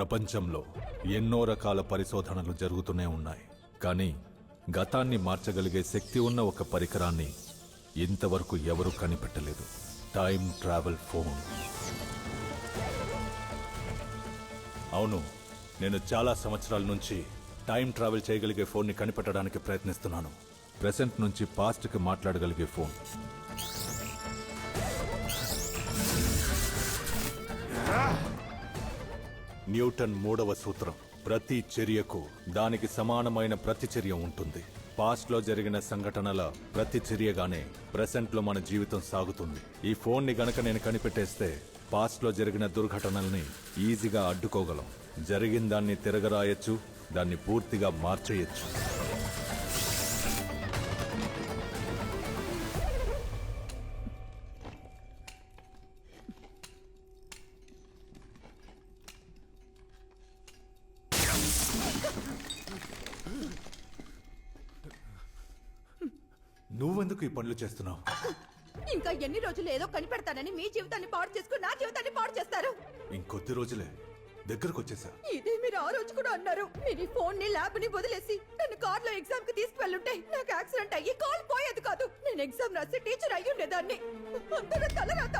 ప్రపంచంలో ఎన్నో రకాల పరిశోధనలు జరుగుతూనే ఉన్నాయి. కానీ గతాన్ని మార్చగలిగే శక్తి ఉన్న ఒక పరికరాన్ని ఇంతవరకు ఎవరూ కనిపెట్టలేదు. Time travel phone. అవును నేను చాలా సంవత్సరాల నుంచి టైం ట్రావెల్ చేయగలిగే ఫోన్ని కనిపెట్టడానికి ప్రయత్నిస్తున్నాను. ప్రెసెంట్ నుంచి పాస్ట్కి మాట్లాడగలిగే ఫోన్. న్యూటన్ మూడవ సూత్రం. ప్రతి చర్యకు దానికి సమానమైన ప్రతిచర్య ఉంటుంది. పాస్ట్లో జరిగిన సంఘటనల ప్రతి చర్యగానే మన జీవితం సాగుతుంది. ఈ ఫోన్ని గనక నేను కనిపెట్టేస్తే పాస్ట్లో జరిగిన దుర్ఘటనల్ని ఈజీగా అడ్డుకోగలం. జరిగిన దాన్ని తిరగరాయొచ్చు దాన్ని పూర్తిగా మార్చేయచ్చు. నువ్వెందుకు ఈ పనులు చేస్తున్నావు? ఇంకా ఎన్ని రోజులు ఏదో కనిపెడతానని మీ జీవితాన్ని పాడు చేసుకుని నా జీవితాన్ని పాడు చేస్తారు. ఇంకొద్ది రోజులే దగ్గరకు వచ్చేసా ఇదే మీరు ఆ రోజు కూడా అన్నారు. మీరు ఫోన్ని ల్యాబ్ని వదిలేసి నన్ను కార్లో ఎగ్జామ్కి తీసుకువెళ్ళుంటే నాకు యాక్సిడెంట్ అయ్యి కాల్ పోయేది కాదు. నేను ఎగ్జామ్ రాసి టీచర్ అయ్యి ఉండేదాన్ని అందరూ తలరాత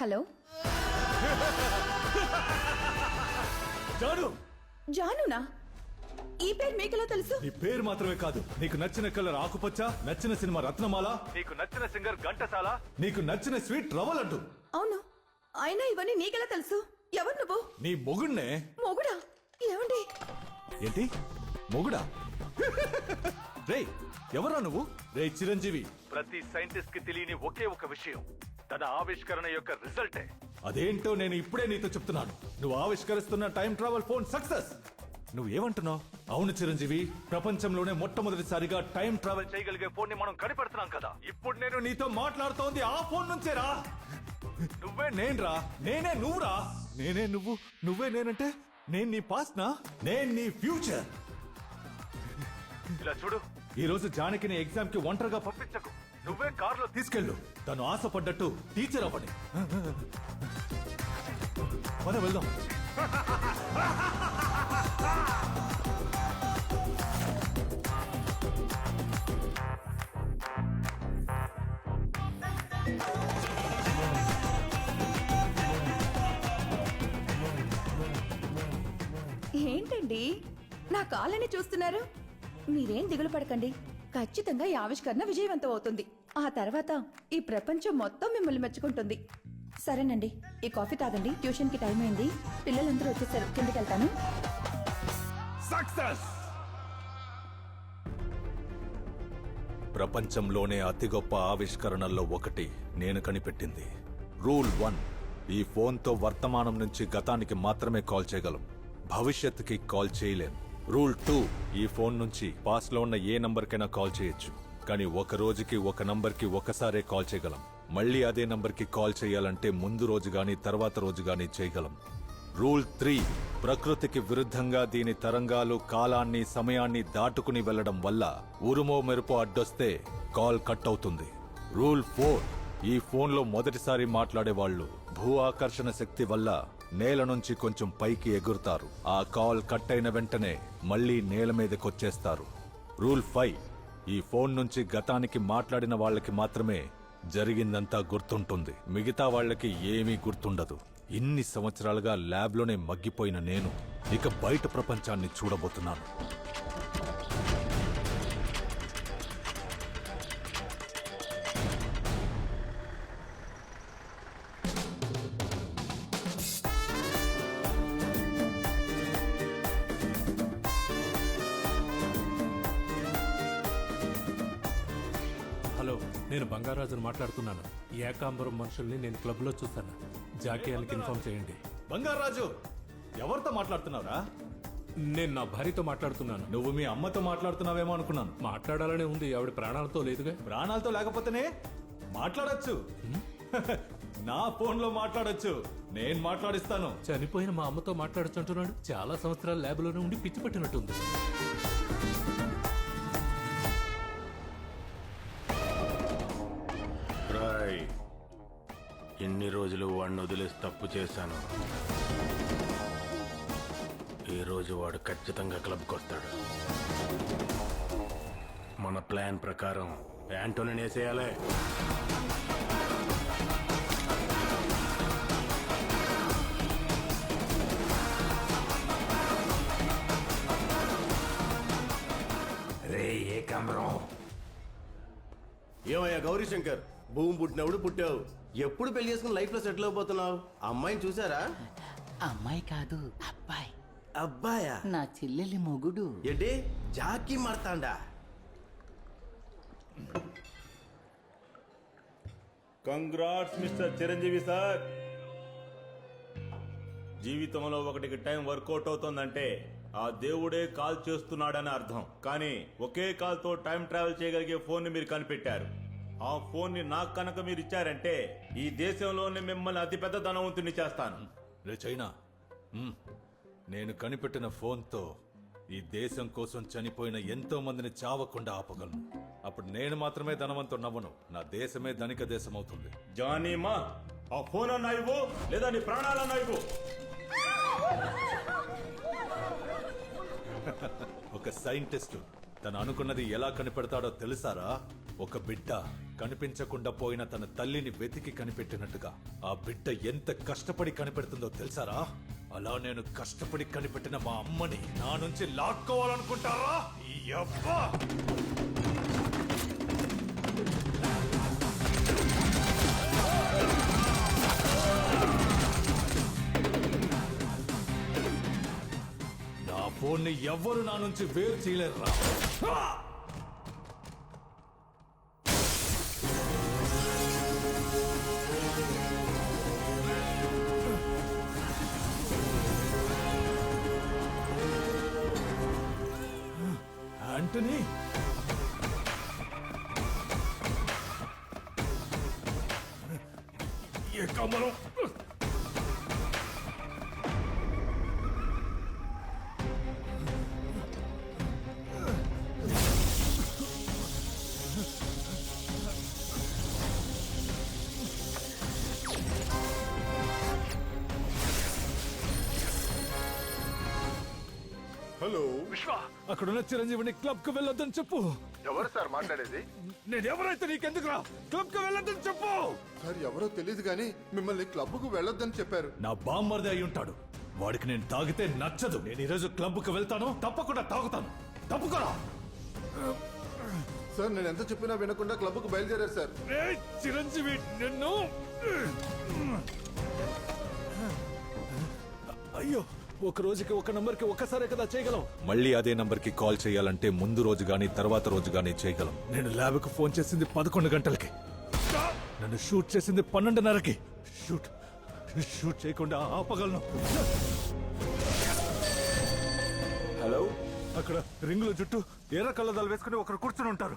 హలో? జాను! జానునా? ఈ పేరు మీకెలా తెలుసు? నీ పేరు మాత్రమే కాదు. నీకు నచ్చిన కలర్ ఆకుపచ్చ నచ్చిన సినిమా రత్నమాల నీకు నచ్చిన సింగర్ ఘంటసాల. నీకు నచ్చిన స్వీట్ రవ్వల్ అంటూ అవును. అయినా ఇవన్నీ నీకెలా తెలుసు? ఎవరు నువ్వు? నీ మొగుణ్ణే మొగుడా? ఏమండి? ఏంటి? మొగుడా? రే ఎవరా నువ్వు? రే చిరంజీవి. ప్రతి సైంటిస్ట్కి తెలియని ఒకే ఒక విషయం. తన ఆవిష్కరణ యొక్క రిజల్టే. అదేంటో నేను ఇప్పుడే నీతో చెప్తున్నాను. నువ్వు ఆవిష్కరిస్తున్న టైం ట్రావెల్ ఫోన్ సక్సెస్! నువ్వు ఏమంటున్నావు అవును చిరంజీవి ప్రపంచంలోనే మొట్టమొదటిసారిగా టైం ట్రావెల్ చేయగలిగే ఫోన్ని మనం కనిపెడుతున్నాం కదా. ఇప్పుడు నేను నీతో మాట్లాడుతోంది ఆ ఫోన్ నుంచేరా నువ్వే నేనురా నేనే నువ్వురా నేనే నువ్వు. నువ్వే నేనంటే నేను నీ పాస్ట్ నా? నేను నీ ఫ్యూచర్ ఇలా చూడు. ఈ రోజు జానకిని ఎగ్జామ్కి ఒంటరిగా పంపించకు. నువ్వే కారులో తీసుకెళ్ళు. తను ఆశపడ్డట్టు టీచర్ అవ్వని పద వెళ్దాం. ఏంటండి? నా కాళ్ళని చూస్తున్నారు. మీరేం దిగులు పడకండి. ఖచ్చితంగా ఈ ఆవిష్కరణ విజయవంతం అవుతుంది. ఆ తర్వాత ఈ ప్రపంచం మొత్తం మిమ్మల్ని మెచ్చుకుంటుంది. సరేనండి ఈ కాఫీ తాగండి ట్యూషన్కి టైం అయింది. పిల్లలందరూ వచ్చేసారు కిందకి వెళ్తాను. సక్సెస్! ప్రపంచంలోనే అతి గొప్ప ఆవిష్కరణల్లో ఒకటి నేను కనిపెట్టింది. రూల్ వన్ ఈ ఫోన్తో వర్తమానం నుంచి గతానికి మాత్రమే కాల్ చేయగలం. భవిష్యత్తుకి కాల్ చేయలేం. రూల్ టూ ఈ ఫోన్ నుంచి పాస్లో ఉన్న ఏ నంబర్కైనా కాల్ చేయొచ్చు. కానీ ఒక రోజుకి ఒక నంబర్కి ఒకసారే కాల్ చేయగలం. మళ్ళీ అదే నంబర్కి కాల్ చేయాలంటే ముందు రోజు గాని తర్వాత రోజు గాని చేయగలం. రూల్ త్రీ ప్రకృతికి విరుద్ధంగా దీని తరంగాలు కాలాన్ని సమయాన్ని దాటుకుని వెళ్ళడం వల్ల ఉరుమో మెరుపు అడ్డొస్తే కాల్ కట్ అవుతుంది రూల్ ఫోర్ ఈ ఫోన్లో మొదటిసారి మాట్లాడే వాళ్ళు భూ ఆకర్షణ శక్తి వల్ల నేల నుంచి కొంచెం పైకి ఎగురుతారు. ఆ కాల్ కట్ అయిన వెంటనే మళ్ళీ నేల మీదకొచ్చేస్తారు. రూల్ ఫైవ్ ఈ ఫోన్ నుంచి గతానికి మాట్లాడిన వాళ్ళకి మాత్రమే జరిగిందంతా గుర్తుంటుంది. మిగతా వాళ్ళకి ఏమీ గుర్తుండదు. ఇన్ని సంవత్సరాలుగా ల్యాబ్లోనే మగ్గిపోయిన నేను ఇక బయట ప్రపంచాన్ని చూడబోతున్నాను. నేను బంగారాజును మాట్లాడుతున్నాను. ఏకాంబరం మనుషుల్ని నేను క్లబ్లో చూశాను. జాకీయానికి ఇన్ఫార్మ్ చేయండి. బంగారాజు ఎవరితో మాట్లాడుతున్నావురా? నేను నా భార్యతో మాట్లాడుతున్నాను. నువ్వు మీ అమ్మతో మాట్లాడుతున్నావేమో అనుకున్నాను. మాట్లాడాలనే ఉంది. ఆవిడ ప్రాణాలతో లేదుగా. ప్రాణాలతో లేకపోతేనే మాట్లాడొచ్చు. నా ఫోన్లో మాట్లాడొచ్చు. నేను మాట్లాడిస్తాను. చనిపోయిన మా అమ్మతో మాట్లాడుచుంటున్నాడు. చాలా సంవత్సరాలు ల్యాబ్లోనే ఉండి పిచ్చి పట్టినట్టుంది. ఎన్ని రోజులు వాడిని వదిలేసి తప్పు చేశాను. ఈ రోజు వాడు ఖచ్చితంగా క్లబ్కి వస్తాడు. మన ప్లాన్ ప్రకారం యాంటోని వేసేయాలి రే ఏకాంబరం ఏమయ్యా గౌరీశంకర్? భూమి పుట్టినప్పుడు పుట్టావు. ఎప్పుడు పెళ్ళి చేసుకుని లైఫ్లో సెటిల్ అయిపోతున్నావు అమ్మాయిని చూసారా? అమ్మాయి కాదు అబ్బాయి. అబ్బాయా? నా చెల్లెలి మొగుడు. ఏంటి? జాకీ మారుతాండా? Congrats mister Chiranjeevi sir. జీవితంలో ఒకటికి టైం వర్కౌట్ అవుతోందంటే ఆ దేవుడే కాల్ చేస్తున్నాడని అర్థం. కానీ ఒకే కాల్తో టైం ట్రావెల్ చేయగలిగే ఫోన్ని మీరు కనిపెట్టారు. ఆ ఫోన్ని నాకు కనుక మీరు ఇచ్చారంటే ఈ దేశంలోనే మిమ్మల్ని అతిపెద్ద ధనవంతుని చేస్తాను. రే చైనా నేను కనిపెట్టిన ఫోన్తో ఈ దేశం కోసం చనిపోయిన ఎంతో మందిని చావకుండా ఆపగలను. అప్పుడు నేను మాత్రమే ధనవంతుడు నవ్వను. నా దేశమే ధనిక దేశం అవుతుంది జానీ మా ఆ ఫోన్ అన్నా ఇవ్వు లేదా నీ ప్రాణాలన్నా ఇవ్వు. ఒక సైంటిస్ట్ తను అనుకున్నది ఎలా కనిపెడతాడో తెలుసారా? ఒక బిడ్డ కనిపించకుండా పోయిన తన తల్లిని వెతికి కనిపెట్టినట్టుగా ఆ బిడ్డ ఎంత కష్టపడి కనిపెడుతుందో తెలుసారా? అలా నేను కష్టపడి కనిపెట్టిన మా అమ్మని నా నుంచి లాక్కోవాలనుకుంటారా? ఈ అబ్బా నా ఫోన్ని ఎవ్వరు నా నుంచి వేరు చేయలేరురా. ఆంటనీ ఏ కమలం హలో అక్కడున్న చిరంజీవిని క్లబ్కు వెళ్ళొద్దని చెప్పు. ఎవరు సార్ మాట్లాడేది? నేను ఎవరైతే నీకెందుకురా క్లబ్కు వెళ్ళొద్దని చెప్పు. సార్ ఎవరో తెలియదు కానీ మిమ్మల్ని క్లబ్కు వెళ్ళొద్దని చెప్పారు. నా బామ్మర్ది అయి ఉంటాడు. వాడికి నేను తాగితే నచ్చదు. నేను ఈరోజు క్లబ్కు వెళ్తాను. తప్పకుండా తాగుతాను. తప్పుకోరా. సార్ నేను ఎంత చెప్పినా వినకుండా క్లబ్కు బయలుదేరారు సార్. ఏయ్, చిరంజీవి నిన్ను? అయ్యో. ఒక రోజుకి ఒక నంబర్కి ఒక్కసారే కదా చేయగలం? మళ్ళీ అదే నంబర్కి కాల్ చేయాలంటే ముందు రోజు గానీ తర్వాత రోజు గానీ చేయగలం. నేను ల్యాబ్కు ఫోన్ చేసింది పదకొండు గంటలకి. నన్ను షూట్ చేసింది పన్నెండున్నరకి. షూట్ షూట్ చేయకుండా ఆపగలను. హలో? అక్కడ రింగుల జుట్టు ఎర్ర కళ్ళదాలు వేసుకుని ఒకరు కూర్చుని ఉంటారు.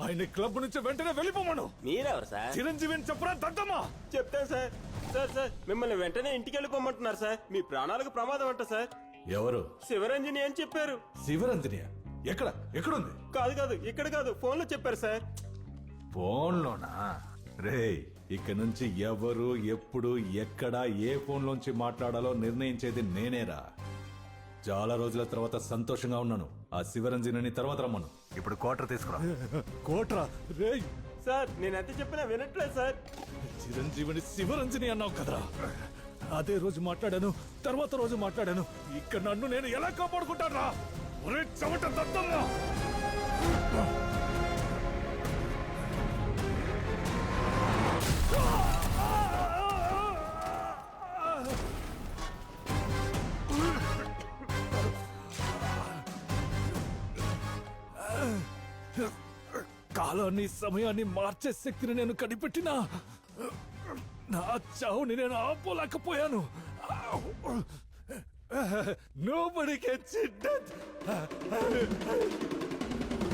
ఆయన క్లబ్ నుంచి వెంటనే వెళ్ళిపోమను. మీరెవరు సార్? చిరంజీవిని చెప్పరా దద్దమ్మా? చెప్తాను సార్ సార్ సార్ మిమ్మల్ని వెంటనే ఇంటికి వెళ్ళిపోమంటున్నారు సార్. మీ ప్రాణాలకు ప్రమాదం అంట సార్. ఎవరు? శివరంజని అని చెప్పారు. శివరంజనియ ఎక్కడ? ఎక్కడుంది? కాదు కాదు ఇక్కడ కాదు ఫోన్లో చెప్పారు సార్. ఫోన్లోనా? రే ఇక నుంచి ఎవరు ఎప్పుడు ఎక్కడ ఏ ఫోన్లోంచి మాట్లాడాలో నిర్ణయించేది నేనేరా. చాలా రోజుల తర్వాత సంతోషంగా ఉన్నాను. ఆ శివరంజనిని తర్వాత రమ్మను. ఇప్పుడు కోటర్ తీసుకురా. కోట్రా రే సార్ నేను ఎంత చెప్పినా వినట్లేదు సార్. చిరంజీవిని శివరంజని అన్నావు కదరా. అదే రోజు మాట్లాడాను తర్వాత రోజు మాట్లాడాను. ఇక్కడ నన్ను నేను ఎలా కాపాడుకుంటాను రా ఒరే చెమట కాలాన్ని సమయాన్ని మార్చే శక్తిని నేను కనిపెట్టినా నా చావుని నేను ఆపోలేకపోయాను. నో బడి